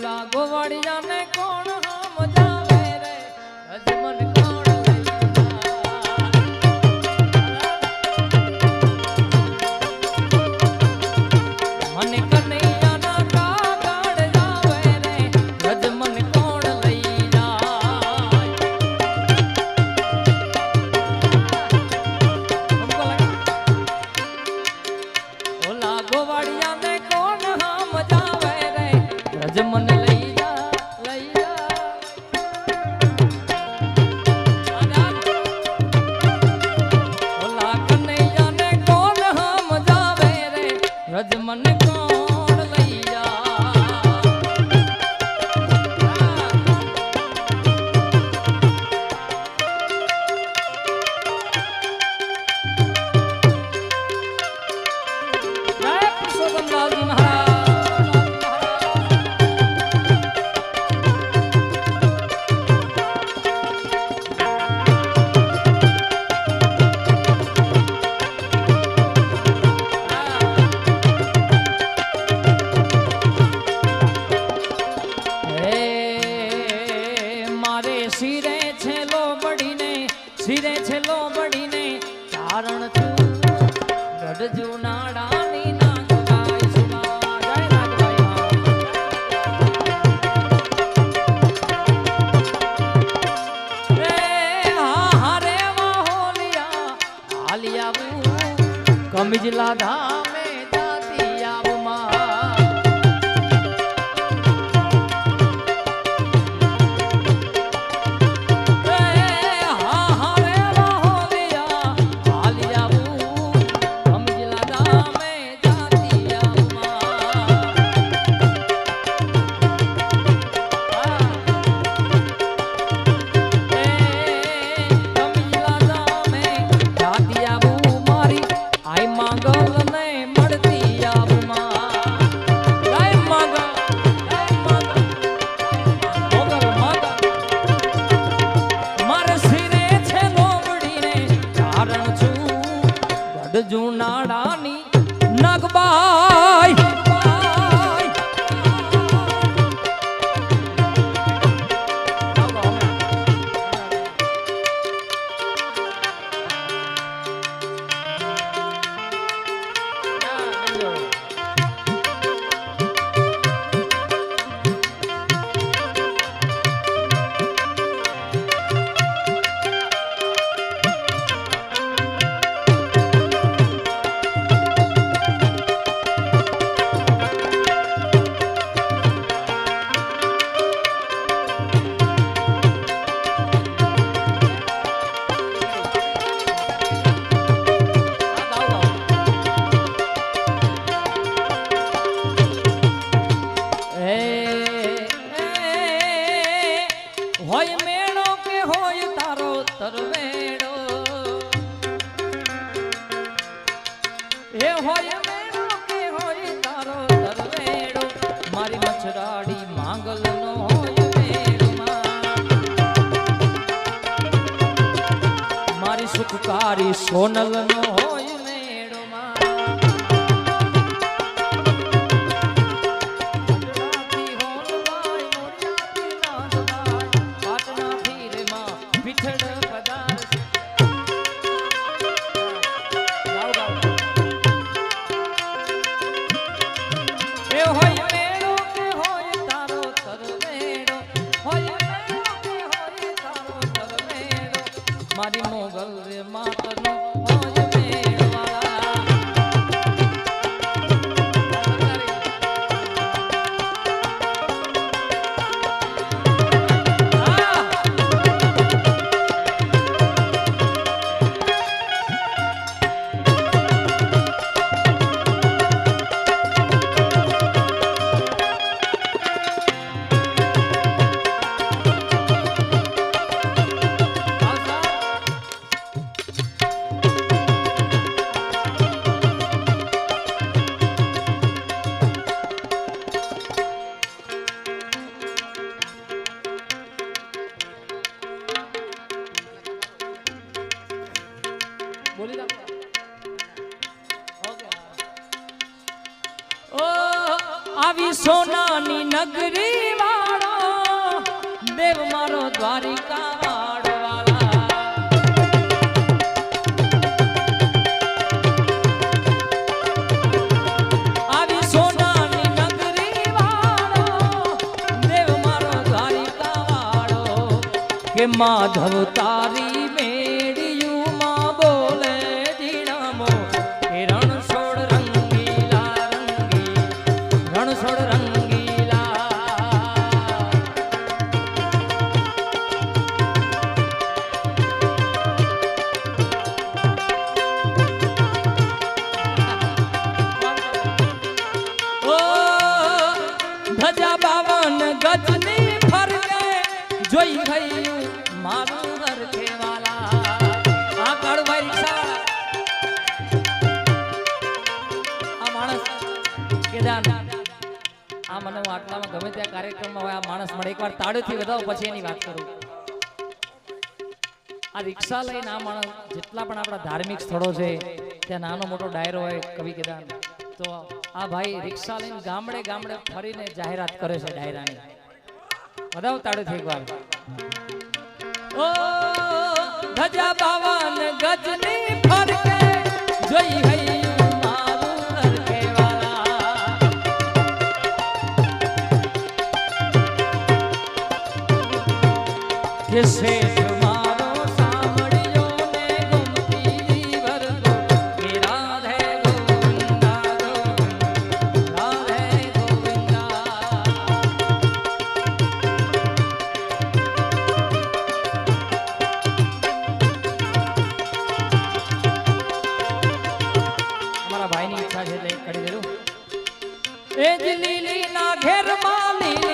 લાગો વાળિયાને કોણ જુનાડાની નગબા મારી મછરાડી માંગલ નો મારી સુખકારી સોનલ નો oh કે માધવ જોઈ ગયું મારું ઘર કેવાલા આ રિક્ષાવાળા આ માણસ કેદાર. આ મને આટલામાં ગમે ત્યાં કાર્યક્રમમાં હોય, આ માણસ મને એકવાર તાળીથી વધાવો, પછી એની વાત કરું. આ રિક્ષા લઈને આ માણસ જેટલા પણ આપણા ધાર્મિક સ્થળો છે, ત્યાં નાનો મોટો ડાયરો હોય, કવિ કેદાર. તો આ ભાઈ રિક્ષા લઈને ગામડે ગામડે ફરીને જાહેરાત કરે છે ડાયરાની. વધાવો છે એકવાર ઓ ધજા બાવન ગજની ફરકે જોઈ હૈયું મારું ભાઈની ઈચ્છા છે એટલે કરી એ જ લીલી ના ઘેરમાં લીલી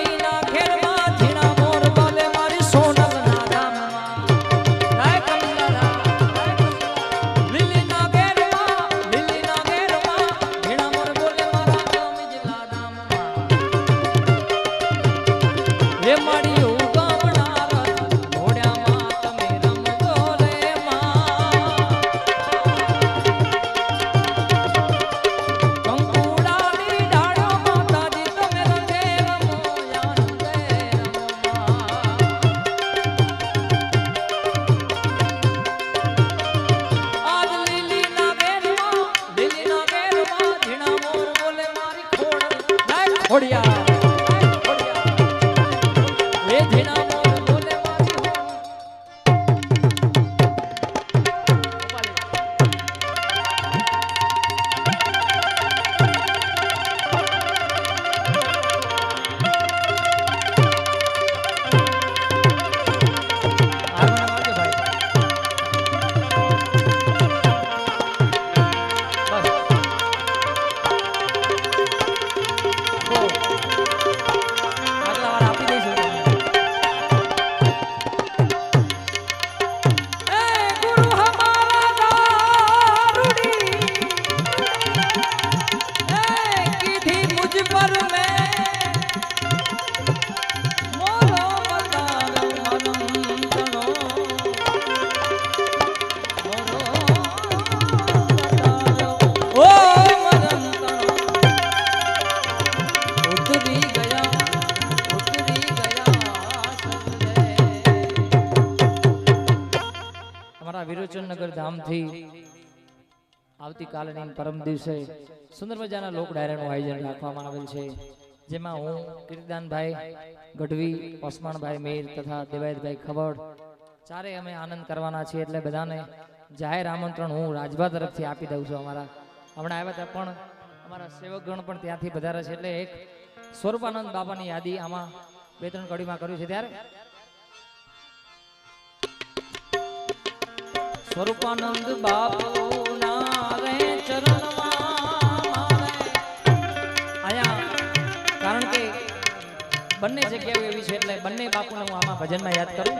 ધામથી આવતીકાલની પરમ દિવસે સુંદર મજાના લોક ડાયરાનું આયોજન રાખવામાં આવેલ છે. જેમાં હું, કીર્તિદાનભાઈ, ગઢવી ઓસમાણભાઈ મીર તથા દેવાયતભાઈ ખબડ ચારે અમે આનંદ કરવાના છીએ એટલે બધાને જાહેર આમંત્રણ હું રાજભા તરફથી આપી દઉં છું અમારા. હમણાં આવ્યા હતા પણ અમારા સેવકગણ પણ ત્યાંથી વધારે છે એટલે એક સ્વરૂપાનંદ બાબાની યાદી આમાં બે ત્રણ કડીમાં કર્યું છે. ત્યારે સ્વરૂપાનંદ રે ચરણમાં મારે અહીંયા કારણ કે બંને જગ્યાઓ એવી છે, એટલે બંને બાપુને હું આમાં ભજનમાં યાદ કરું.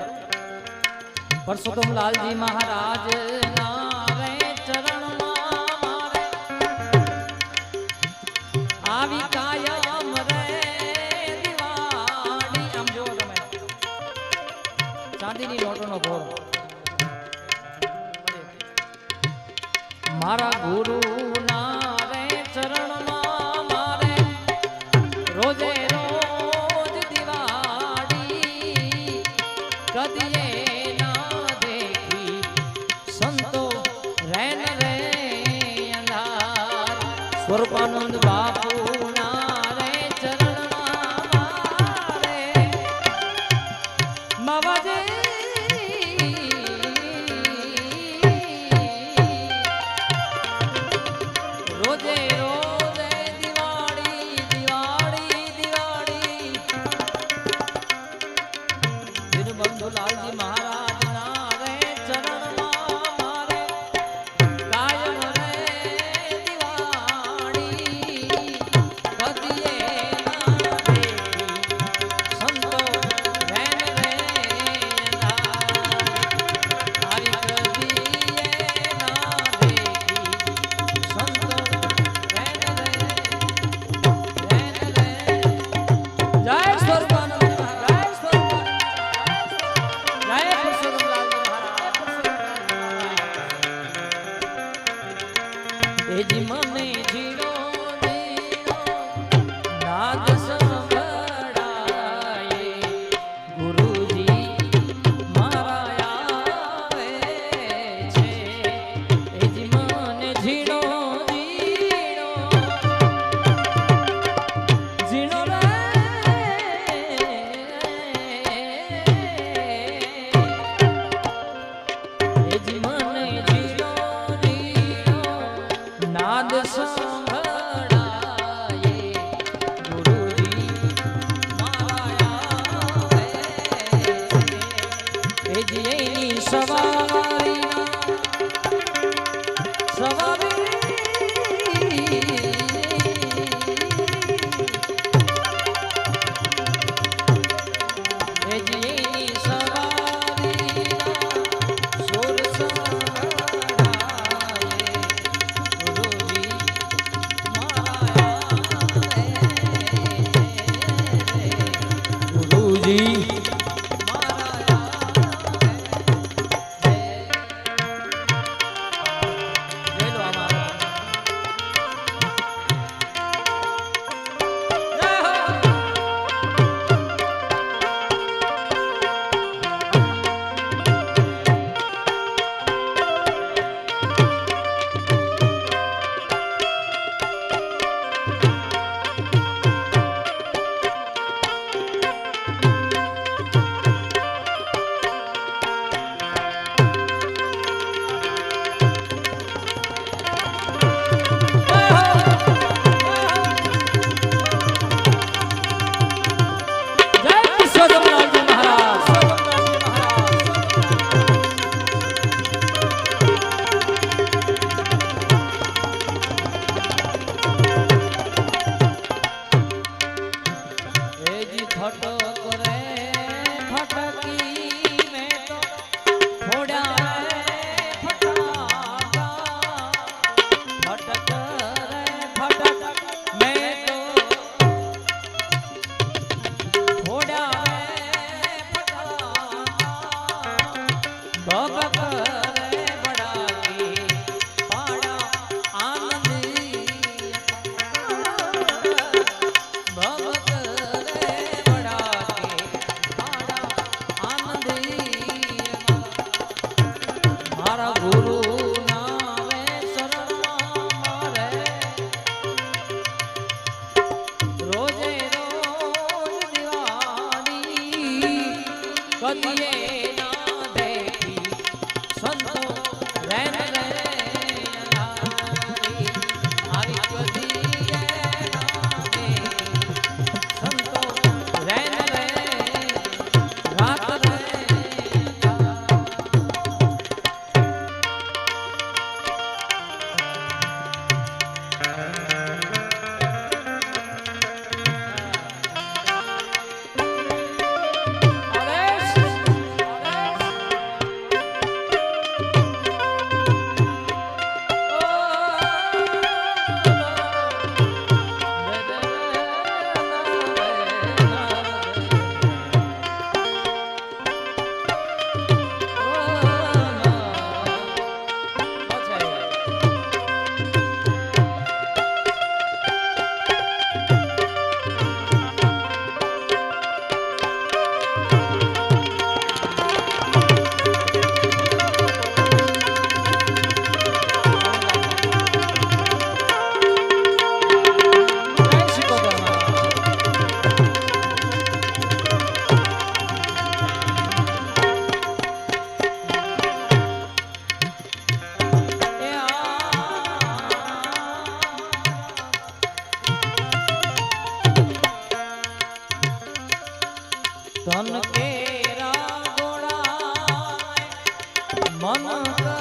પરસોત્તમ લાલજી મહારાજ રે ચરણમાં આવી. રે તમે. ચાંદીની નોટોનો ઘોર મારા ગુરુ poder. મારા ગુરુ મન